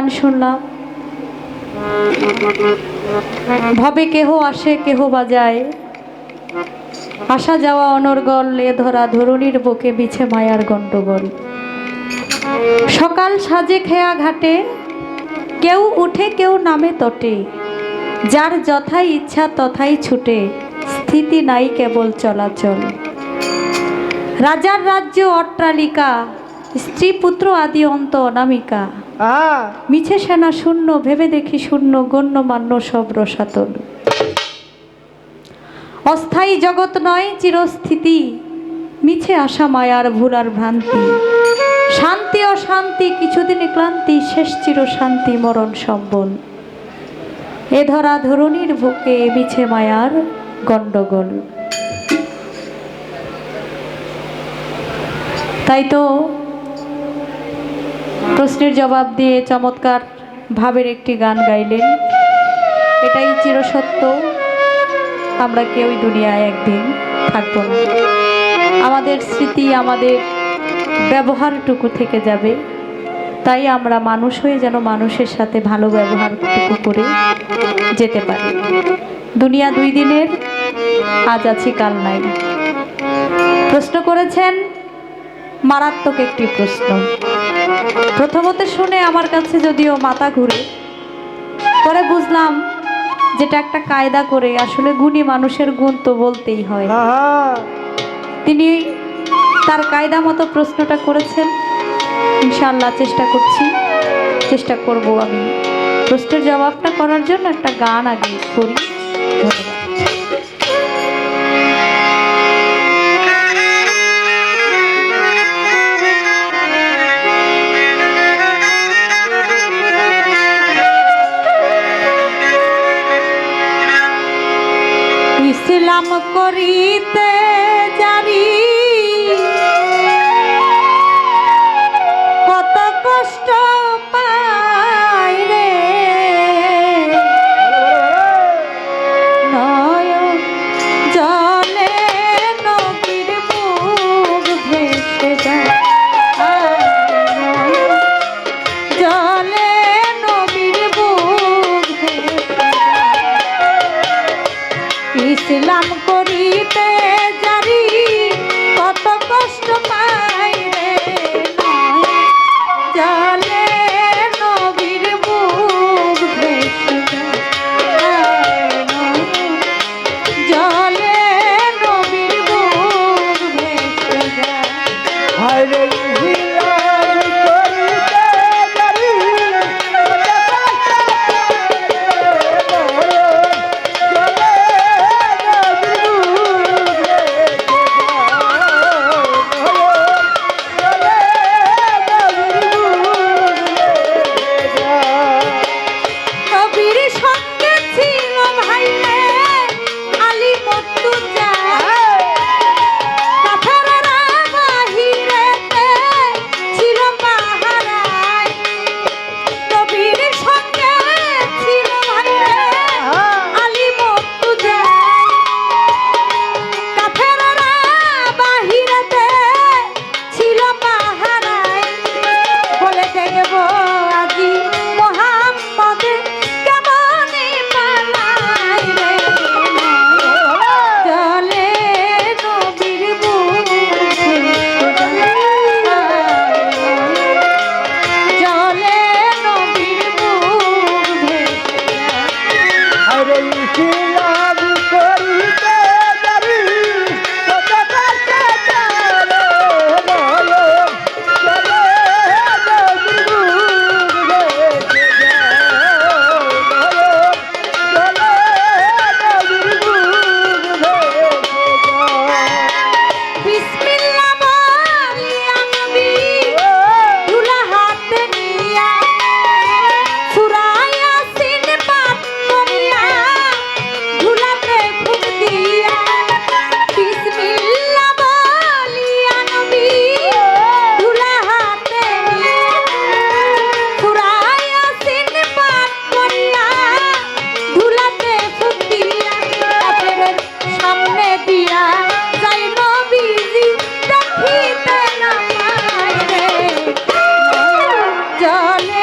গান শুনলাম। ভবে কেহ আসে, কেহ বাজায় আসা যাওয়া অনর্গল, এ ধরা ধরুনির বুকে বিছে মায়ার গণ্ডগোল। সকাল সাজে খেয়া ঘাটে, কেউ উঠে, কেউ নামে তটে। যার যথাই ইচ্ছা তথাই ছুটে, স্থিতি নাই কেবল চলাচল। রাজার রাজ্য অট্টালিকা, স্ত্রী পুত্র আদি অন্ত অনামিকা। মিছে সেনা শূন্য, ভেবে দেখি শূন্য, গণ্যমান্য সব রসাতল। অস্থায়ী জগৎ নয়, চিরস্থিতি। মিছে আশা মায়ার ভুলার ভ্রান্তি। শান্তি অশান্তি, কিছুদিন ক্লান্তি, শেষ চির শান্তি, মরণ সম্বল। এ ধরা ধরুনির বুকে মিছে মায়ার গণ্ডগোল। তাই তো প্রশ্নের জবাব দিয়ে চমৎকার ভাবের একটি গান গাইলেন। এটাই চিরসত্য। আমরা কেউই দুনিয়ায় একদিন থাকব না। আমাদের স্মৃতি আমাদের ব্যবহারটুকু থেকে যাবে। তাই আমরা মানুষ হয়ে যেন মানুষের সাথে ভালো ব্যবহারটুকু করে যেতে পারি। দুনিয়া দুই দিনের, আজ আছি, কাল নাই। প্রশ্ন করেছেন, মারাত্মক একটি প্রশ্ন। প্রথমত শুনে আমার কাছে যদিও মাথা ঘুরে পরে বুঝলাম যেটা একটা কায়দা করে আসলে গুণী মানুষের গুণ তো বলতেই হয়। তিনি তার কায়দা মতো প্রশ্নটা করেছেন। ইনশাল্লাহ চেষ্টা করছি চেষ্টা করব আমি। প্রশ্নের জবাবটা করার জন্য একটা গান আগে করি। ধন্যবাদ। করিতে জারি কত কষ্ট পাই রে। নয়ন জলে নদীর মুখ ভেসে যায়। বুক ইসলাম করিতে জলে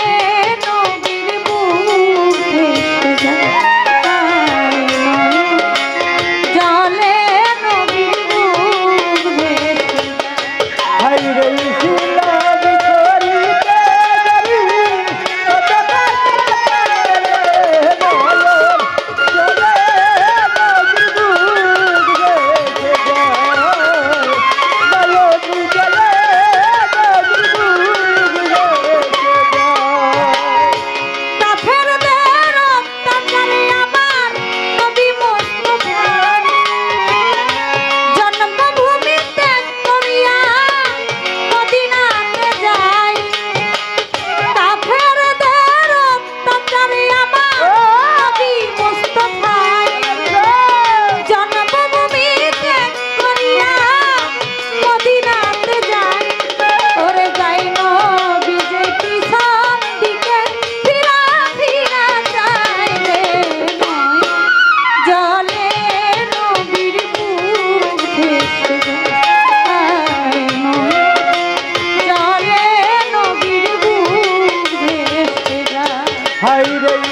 হাইরে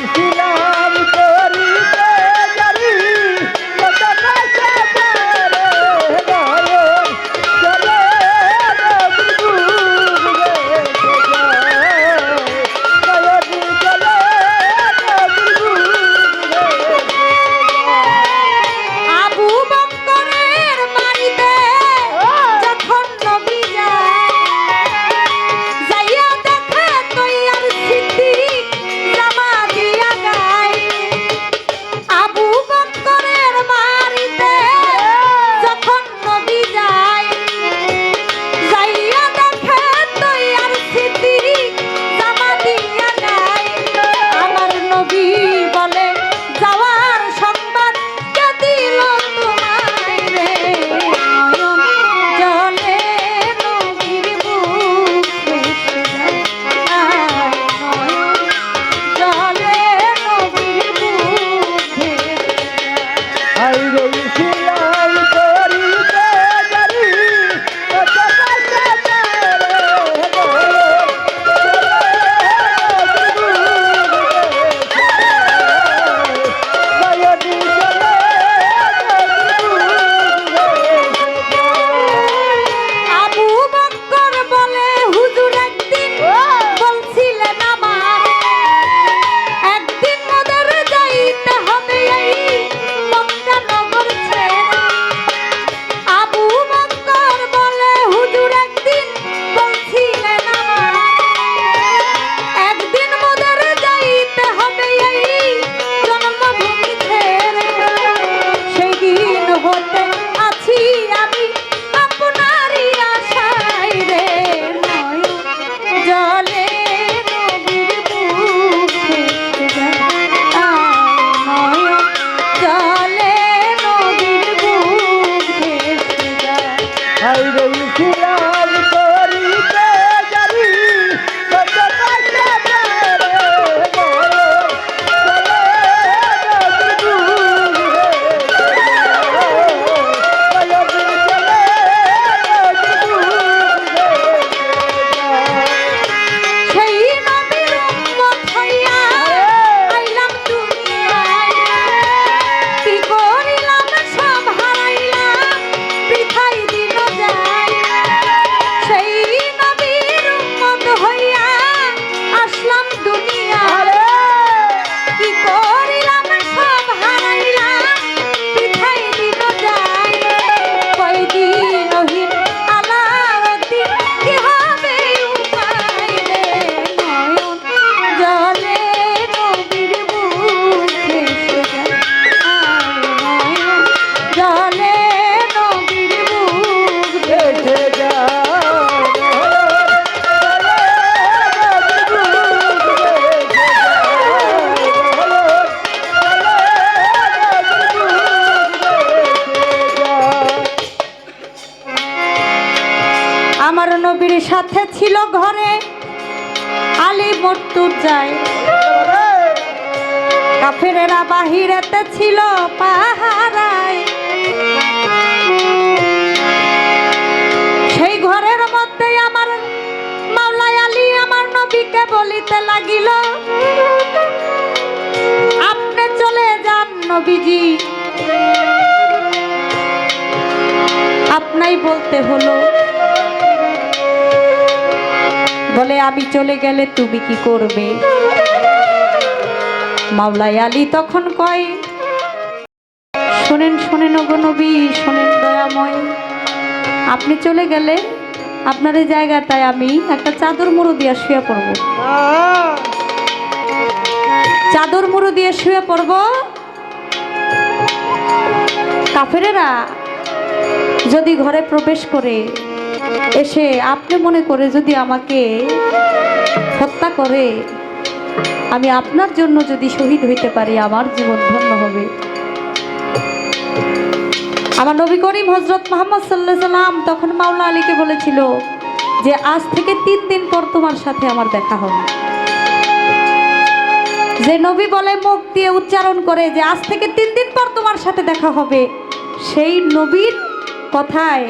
বাহিরেতে ছিল পাহারায়। সেই ঘরের মধ্যে আমার মাওলাই আলী, আমার নবীকে বলিতে লাগিল, আপনি চলে যান নবীজি। আপনাই বলতে হলো, বলে, আমি চলে গেলে তুমি কি করবে? মাওলাই আলী তখন কয়, শোনেন শোনেন ওগো নবী, শোনেন দয়াময়। আপনি চলে গেলে আপনার এই জায়গাটায় আমি একটা চাদর মুড়ো দিয়ে শুয়ে পড়ব। চাদর মুড়ো দিয়ে শুয়ে পড়ব? কাফেরেরা যদি ঘরে প্রবেশ করে, এসে আপনি মনে করে যদি আমাকে হত্যা করে আমি আপনার জন্য যদি শহীদ হইতে পারি, আমার জীবন ধন্য হবে। আমার নবী করিম হজরত মোহাম্মদ সাল্লাহ সাল্লাম তখন মাওলা আলীকে বলেছিল যে, আজ থেকে তিন দিন পর তোমার সাথে আমার দেখা হবে। যে নবী বলে মুখ দিয়ে উচ্চারণ করে যে, আজ থেকে তিন দিন পর তোমার সাথে দেখা হবে। সেই নবীর কথায়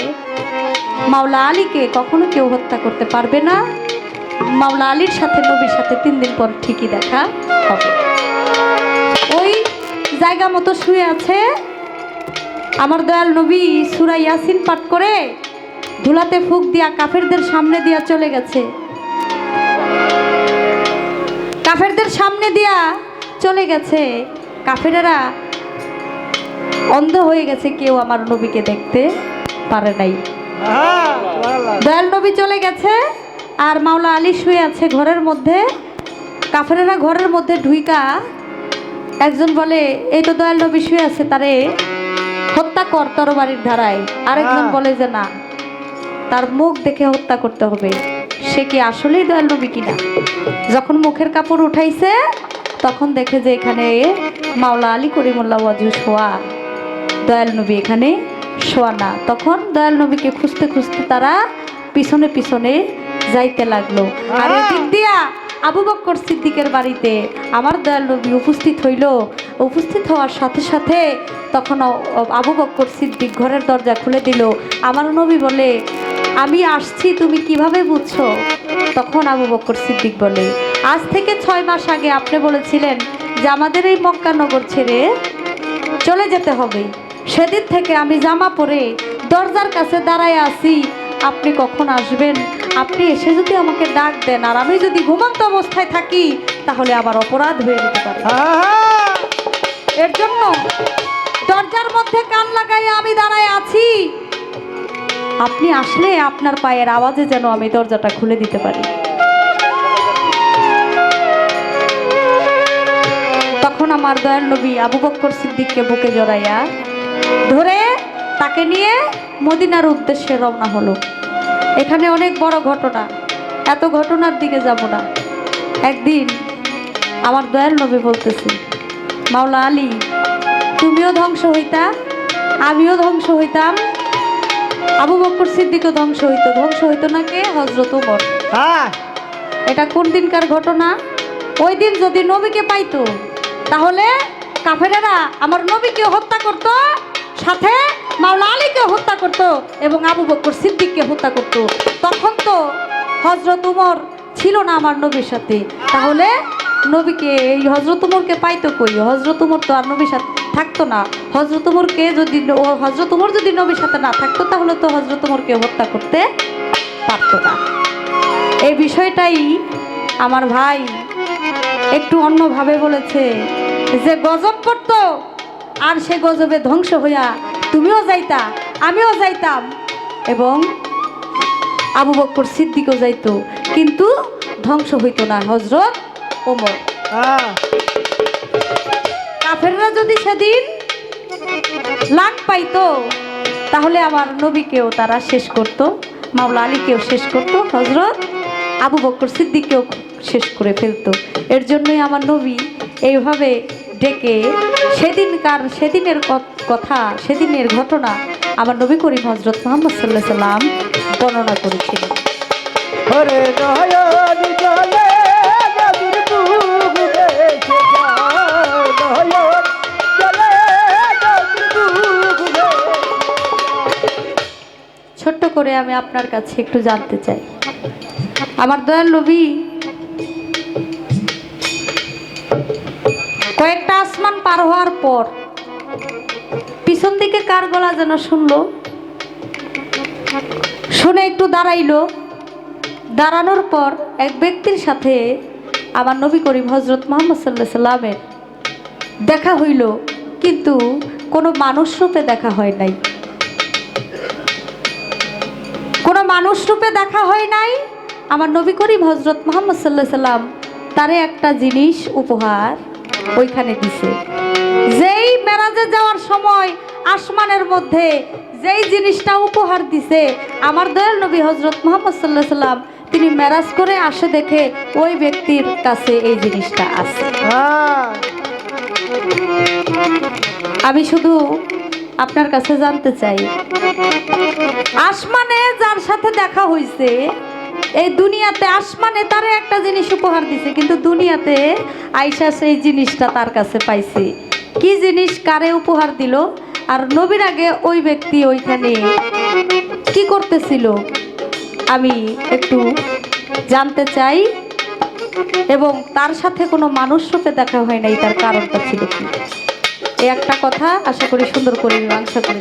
মাওলা আলীকে কখনো কেউ হত্যা করতে পারবে না। মাওলা আলীর সাথে নবীর সাথে তিন দিন পর ঠিকই দেখা হবে। ওই জায়গা মতো শুয়ে আছে। আমার দয়াল নবী সুরা ইয়াসিন পাঠ করে ধুলাতে ফুক দিয়া কাফেরদের সামনে দিয়া চলে গেছে। কাফেরদের সামনে দিয়া চলে গেছে। কাফেরেরা অন্ধ হয়ে গেছে কেউ আমার নবীকে দেখতে পারে নাই। দয়াল নবী চলে গেছে। আর মাওলা আলী শুয়ে আছে ঘরের মধ্যে। কাফেরেরা ঘরের মধ্যে ঢুইকা একজন বলে এই তো দয়াল নবী শুয়ে আছে তারে হত্যা কর তরবারির ধারায়। আরেকজন। বলে যে না তার মুখ দেখে হত্যা করতে হবে। সে কি আসলেই দয়াল নবী কিনা? যখন মুখের কাপড় উঠাইছে তখন দেখে যে এখানে মাওলা আলী করিমুল্লাহ ওয়াজু শোয়া। দয়াল নবী এখানে শোয়া না। তখন দয়াল নবীকে খুঁজতে খুঁজতে তারা পিছনে পিছনে যাইতে লাগল। আর এদিক দিয়া আবু বক্কর সিদ্দিকের বাড়িতে আমার দয়াল নবী উপস্থিত হইল। উপস্থিত হওয়ার সাথে সাথে তখন আবু বক্কর সিদ্দিক ঘরের দরজা খুলে দিল। আমার নবী বলে আমি আসছি তুমি কীভাবে বুঝছ? তখন আবু বক্কর সিদ্দিক বলে আজ থেকে ছয় মাস আগে আপনি বলেছিলেন যে আমাদের এই মক্কানগর ছেড়ে চলে যেতে হবে। সেদিন থেকে আমি জামা পরে দরজার কাছে দাঁড়ায় আছি। আপনি কখন আসবেন? আপনি এসে যদি আমাকে ডাক দেন আর আমি যদি ঘুমন্ত অবস্থায় থাকি তাহলে আবার অপরাধ হয়ে যেতে পারে। এর জন্য দরজার মধ্যে কান লাগাই আমি দাঁড়ায় আছি। আপনি আসলে আপনার পায়ের আওয়াজে যেন আমি দরজাটা খুলে দিতে পারি। তখন আমার দয়াল নবী আবু বক্কর সিদ্দিককে বুকে জড়াইয়া ধরে তাকে নিয়ে মদিনার উদ্দেশ্যে রওনা হলো। এখানে অনেক বড় ঘটনা। এত ঘটনার দিকে যাব না। একদিন আমার দয়াল নবী বলতেছে মাওলা আলী তুমিও ধ্বংস হইতা আমিও ধ্বংস হইতাম আবু বক্কর সিদ্দিকও ধ্বংস হইতো। ধ্বংস হইতো না কে? হজরত হ্যাঁ। এটা কোন দিনকার ঘটনা? ওই দিন যদি নবীকে পাইতো তাহলে কাফেরেরা আমার নবীকে হত্যা করত সাথে মাওলা আলীকে হত্যা করত এবং আবু বক্কর সিদ্দিককে হত্যা করত। তখন তো হজরত উমর ছিল না আমার নবীর সাথে। তাহলে নবীকে এই হজরত উমরকে পাইতো কই? হজরত উমর তো আর নবীর সাথে থাকতো না। হজরত উমরকে যদি হজরত উমর যদি নবীর সাথে না থাকতো, তাহলে তো হজরত উমরকে হত্যা করতে পারতো না। এই বিষয়টাই আমার ভাই একটু অন্যভাবে বলেছে যে গজব পড়তো আর সে গজবে ধ্বংস হইয়া তুমিও যাইতা আমিও যাইতাম। এবং আবু বক্কর সিদ্দিকও যাইতো কিন্তু ধ্বংস হইতো না হজরত ওমর। হ্যাঁ। কাফেররা যদি সেদিন লাগ পাইতো তাহলে আমার নবীকেও তারা শেষ করত মাওলা আলীকেও শেষ করত হজরত আবু বক্কর সিদ্দিককেও শেষ করে ফেলতো। এর জন্যই আমার নবী এইভাবে ডেকে সেদিনকার সেদিনের কথা সেদিনের ঘটনা আমার নবী করিম হজরত মোহাম্মদ সাল্লাহ সাল্লাম বর্ণনা করেছিলেন। ওরে জলে ভেসে ছোট্ট করে আমি আপনার কাছে একটু জানতে চাই। আমার দয়াল নবী পার হওয়ার পর পিছন দিকে কার গলা যেন শুনলো? শুনে একটু দাঁড়াইলো। দাঁড়ানোর পর এক ব্যক্তির সাথে আমার নবী করিম হজরত মোহাম্মদ সাল্লাহ সাল্লামের দেখা হইল, কিন্তু কোনো মানুষ রূপে দেখা হয় নাই। কোনো মানুষ রূপে দেখা হয় নাই। আমার নবী করিম হজরত মোহাম্মদ সাল্লাহ সাল্লাম তারে একটা জিনিস উপহার ওইখানে দিছে। যেই মেরাজে যাওয়ার সময় আসমানের মধ্যে যেই জিনিসটা উপহার দিছে, আমার দয়াল নবী হজরত মোহাম্মদ সাল্লাহ সাল্লাম তিনি মেরাজ করে আসে দেখে ওই ব্যক্তির কাছে এই জিনিসটা আছে। আমি শুধু আপনার কাছে জানতে চাই, আসমানে যার সাথে দেখা হয়েছে এই দুনিয়াতে আসমানে তারে একটা জিনিস উপহার দিছে, কিন্তু দুনিয়াতে আইসা সেই জিনিসটা তার কাছে পাইছে। কি জিনিস কারে উপহার দিল? আর নবীর আগে ওই ব্যক্তি ওইখানে কি করতেছিল? আমি একটু জানতে চাই, এবং তার সাথে কোনো মানুষ রূপে দেখা হয় নাই, তার কারণটা ছিল কি? এই একটা কথা আশা করি সুন্দর করে মীমাংসা করে